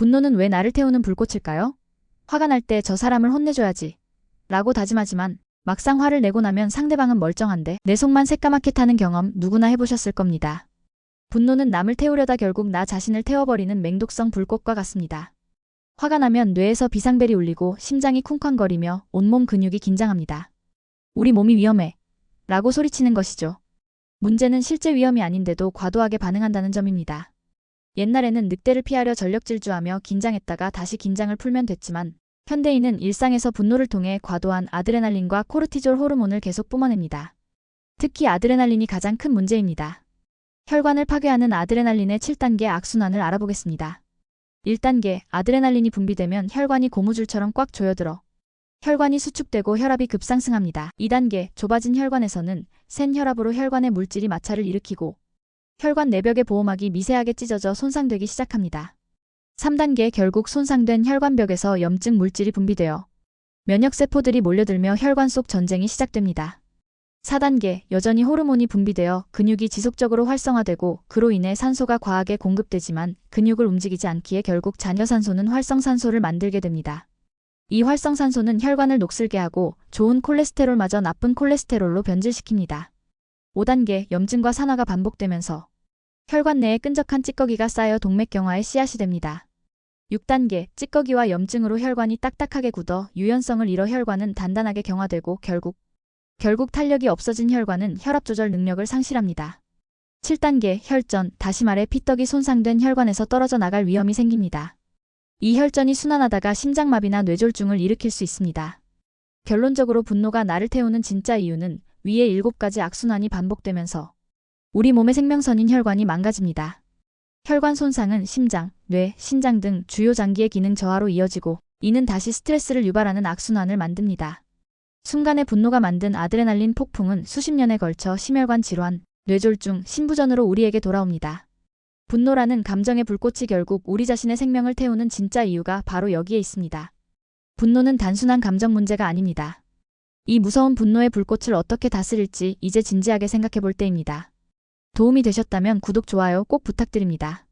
분노는 왜 나를 태우는 불꽃일까요? 화가 날 때 저 사람을 혼내줘야지. 라고 다짐하지만 막상 화를 내고 나면 상대방은 멀쩡한데 내 속만 새까맣게 타는 경험 누구나 해보셨을 겁니다. 분노는 남을 태우려다 결국 나 자신을 태워버리는 맹독성 불꽃과 같습니다. 화가 나면 뇌에서 비상벨이 울리고 심장이 쿵쾅거리며 온몸 근육이 긴장합니다. 우리 몸이 위험해. 라고 소리치는 것이죠. 문제는 실제 위험이 아닌데도 과도하게 반응한다는 점입니다. 옛날에는 늑대를 피하려 전력 질주하며 긴장했다가 다시 긴장을 풀면 됐지만 현대인은 일상에서 분노를 통해 과도한 아드레날린과 코르티졸 호르몬을 계속 뿜어냅니다. 특히 아드레날린이 가장 큰 문제입니다. 혈관을 파괴하는 아드레날린의 7단계 악순환을 알아보겠습니다. 1단계 아드레날린이 분비되면 혈관이 고무줄처럼 꽉 조여들어 혈관이 수축되고 혈압이 급상승합니다. 2단계 좁아진 혈관에서는 센 혈압으로 혈관의 물질이 마찰을 일으키고 혈관 내벽의 보호막이 미세하게 찢어져 손상되기 시작합니다. 3단계 결국 손상된 혈관벽에서 염증 물질이 분비되어 면역세포들이 몰려들며 혈관 속 전쟁이 시작됩니다. 4단계 여전히 호르몬이 분비되어 근육이 지속적으로 활성화되고 그로 인해 산소가 과하게 공급되지만 근육을 움직이지 않기에 결국 잔여산소는 활성산소를 만들게 됩니다. 이 활성산소는 혈관을 녹슬게 하고 좋은 콜레스테롤마저 나쁜 콜레스테롤로 변질시킵니다. 5단계 염증과 산화가 반복되면서 혈관 내에 끈적한 찌꺼기가 쌓여 동맥경화의 씨앗이 됩니다. 6단계 찌꺼기와 염증으로 혈관이 딱딱하게 굳어 유연성을 잃어 혈관은 단단하게 경화되고 결국 결국 탄력이 없어진 혈관은 혈압 조절 능력을 상실합니다. 7단계 혈전, 다시 말해 피떡이 손상된 혈관에서 떨어져 나갈 위험이 생깁니다. 이 혈전이 순환하다가 심장마비나 뇌졸중을 일으킬 수 있습니다. 결론적으로 분노가 나를 태우는 진짜 이유는 위의 7가지 악순환이 반복되면서 우리 몸의 생명선인 혈관이 망가집니다. 혈관 손상은 심장, 뇌, 신장 등 주요 장기의 기능 저하로 이어지고 이는 다시 스트레스를 유발하는 악순환을 만듭니다. 순간의 분노가 만든 아드레날린 폭풍은 수십 년에 걸쳐 심혈관 질환, 뇌졸중, 신부전으로 우리에게 돌아옵니다. 분노라는 감정의 불꽃이 결국 우리 자신의 생명을 태우는 진짜 이유가 바로 여기에 있습니다. 분노는 단순한 감정 문제가 아닙니다. 이 무서운 분노의 불꽃을 어떻게 다스릴지 이제 진지하게 생각해 볼 때입니다. 도움이 되셨다면 구독, 좋아요 꼭 부탁드립니다.